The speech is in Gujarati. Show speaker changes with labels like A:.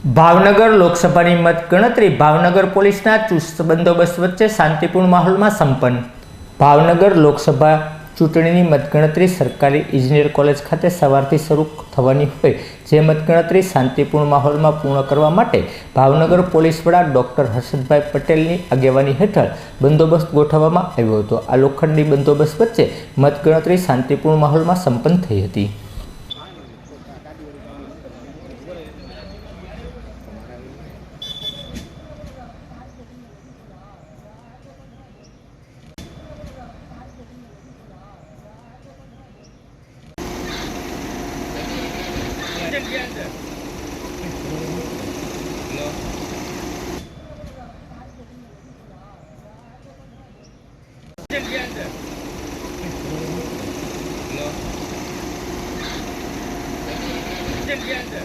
A: ભાવનગર લોકસભાની મતગણતરી ભાવનગર પોલીસના ચુસ્ત બંદોબસ્ત વચ્ચે શાંતિપૂર્ણ માહોલમાં સંપન્ન. ભાવનગર લોકસભા ચૂંટણીની મતગણતરી સરકારી ઇજનેર કોલેજ ખાતે સવારથી શરૂ થવાની હોય જે મતગણતરી શાંતિપૂર્ણ માહોલમાં પૂર્ણ કરવા માટે ભાવનગર પોલીસ વડા ડૉક્ટર હર્ષદભાઈ પટેલની આગેવાની હેઠળ બંદોબસ્ત ગોઠવવામાં આવ્યો હતો. આ લોખંડી બંદોબસ્ત વચ્ચે મતગણતરી શાંતિપૂર્ણ માહોલમાં સંપન્ન થઈ હતી.
B: Diante, diante. Diante, diante. Diante, diante.